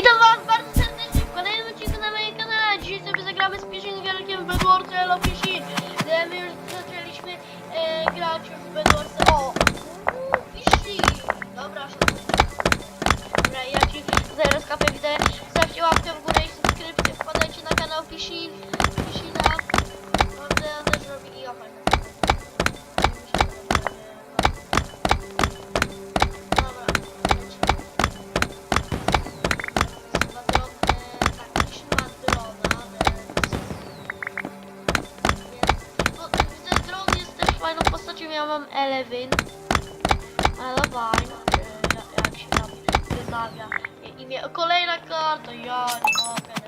Witam was bardzo serdecznie w kolejnym odcinku na moim kanale. Dzisiaj sobie zagramy z Pishingerkiem w Bedwars Hello Pishin. E, My już zaczęliśmy e, grać w Bedwars. O! Pishin! Dobra, szanuję. Dobra, ja ci zaraz kapę widzę. Mam Elevin. Elevine, e, ja- jak się tam wymawia i- imię. Kolejna karta, ja nie mogę.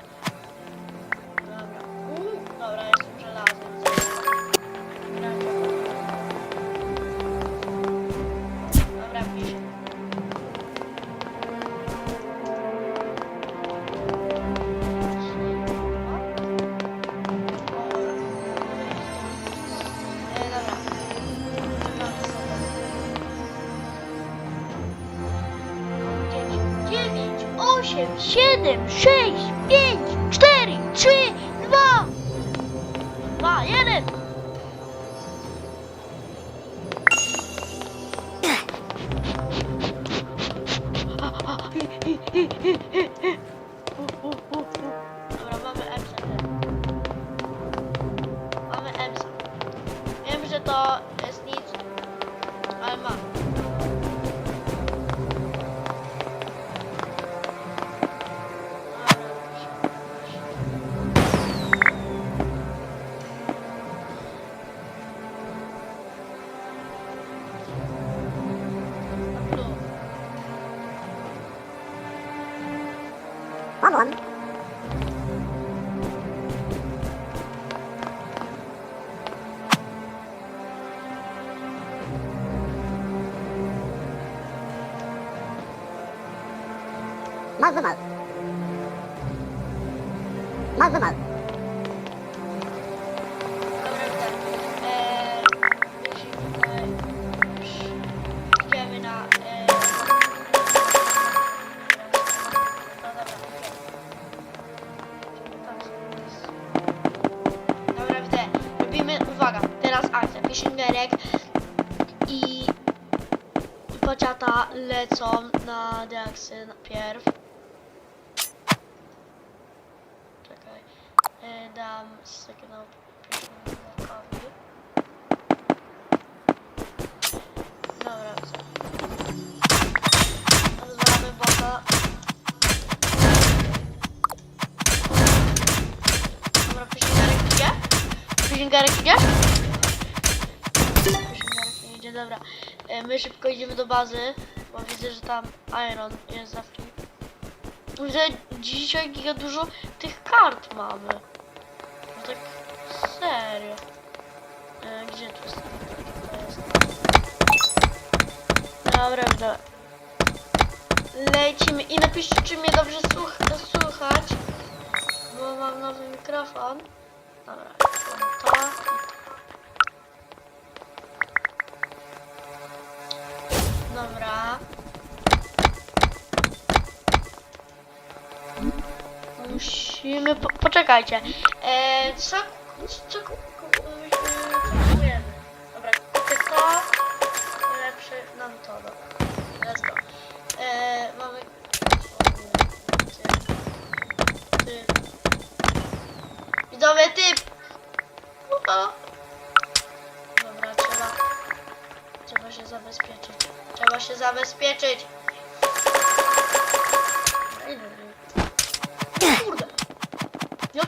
Osiem, siedem, sześć, pięć, cztery, trzy, dwa, dwa, jeden. Come on. Mal mal. Mal mal. Idziemy i Paciata lecą na Deaksy pierw. Czekaj. E, dam sygnał dobra. E, My szybko idziemy do bazy, bo widzę, że tam Iron jest zawki. Widzę, dzisiaj giga dużo tych kart mamy. No tak serio. E, Gdzie tu jest? Dobra, dobra. Lecimy i napiszcie, czy mnie dobrze słuch słuchać, bo mam nowy mikrofon. Dobra, to Musimy, po poczekajcie. E, co, co, ku- ku- kupujemy? Dobra, kupię to. Lepszy nam to, dobra. Let's go. E, mamy... Ty. Ty. Widzowie, typ! O. Dobra, trzeba... Trzeba się zabezpieczyć. Trzeba się zabezpieczyć.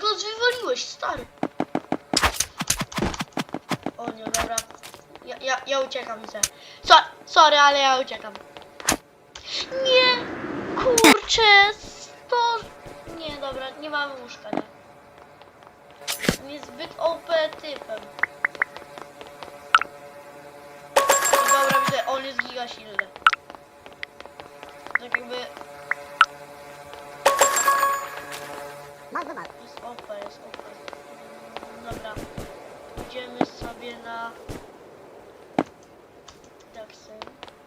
Nas wywaliłeś, stary? O nie, dobra. Ja, ja, ja uciekam, widzę. So, sorry, ale ja uciekam. Nie! Kurczę! To... Nie, dobra, nie mamy łóżka, nie? Niezbyt OP typem. Dobra, widzę, on jest giga silny. Tak jakby Mal mal. jest OP, jest OP. Dobra. Idziemy sobie na... Daxen.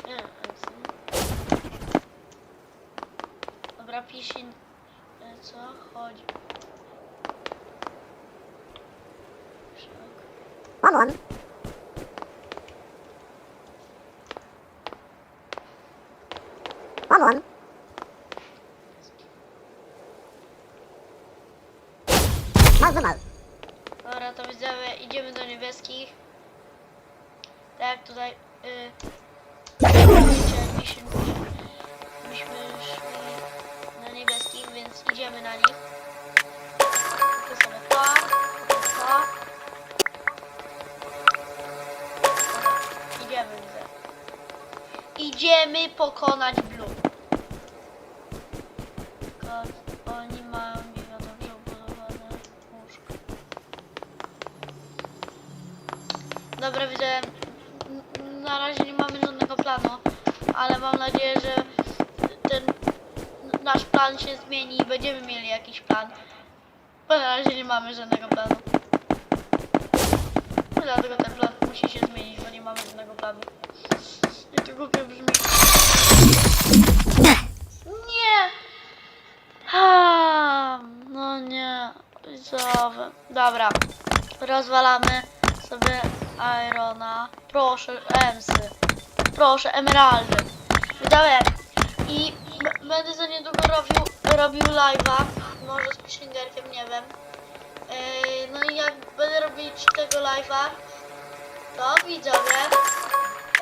Nie, Daxen. Dobra, Pishin Ale co? Chodź. Szok. Come on. Come on. Mal, mal. Dobra, to widzowie, idziemy do niebieskich. Tak tutaj y, chcieliśmy, byśmy szli na niebieskich, więc idziemy na nich. Kupię sobie to, to. Dobra, idziemy widzę. Idziemy pokonać Blue. Dobra, widzę. Na razie nie mamy żadnego planu, ale mam nadzieję, że ten nasz plan się zmieni i będziemy mieli jakiś plan. Bo na razie nie mamy żadnego planu. Dlatego ten plan musi się zmienić, bo nie mamy żadnego planu. I to głupio brzmi. Nie! Ha, no nie. Widzowie. Dobra. Rozwalamy sobie Irona. Proszę, Emsy. Proszę, Emeraldy. Widzowie. I będę za niedługo robił, robił live'a. Może z Pishingerkiem, nie wiem. Yy, no i jak będę robić tego live'a, to widzowie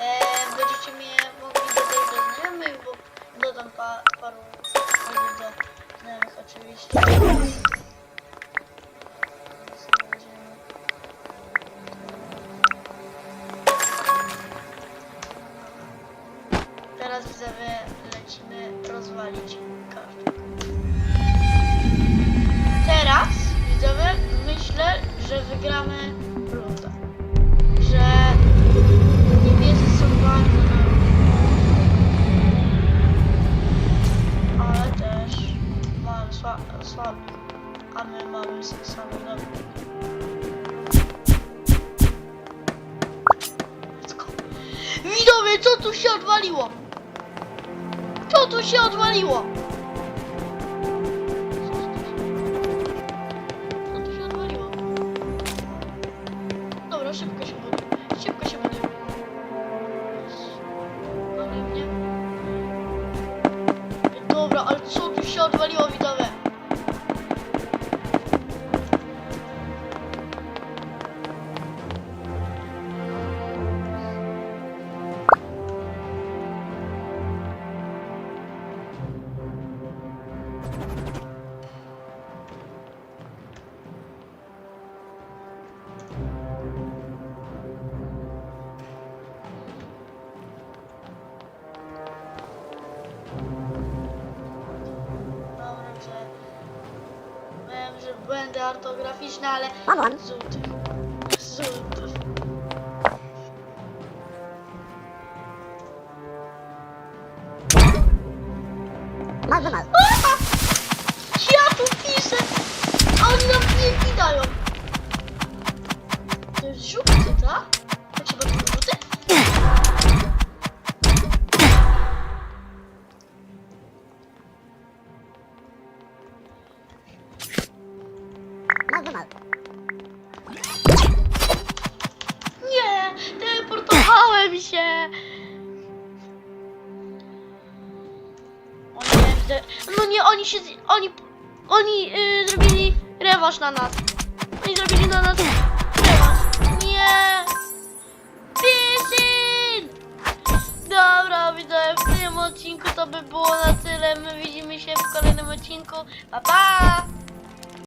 yy, będziecie mnie mogli dodać do znajomych, bo dodam pa, paru ludzi do znajomych oczywiście. Rozwalić. Teraz widzowie myślę, że wygramy rundę. Że niebiescy są bardzo na ale też mamy sła, a my mamy. Let's go. Widzowie, co tu się odwaliło? Co tu się odwaliło? Co błędy ortograficzne, ale... Złotych. Złotych. Mal, mal. Ja tu piszę! A oni nam nie dają. To jest żółty, tak? Mal, mal. Nie! Teleportowałem się! O nie, widzę. No nie, oni się. Oni. Oni y, zrobili rewanż na nas. Oni zrobili na nas rewanż. Nie! Pisin! Dobra, widzę w tym odcinku to by było na tyle. My widzimy się w kolejnym odcinku. Pa pa!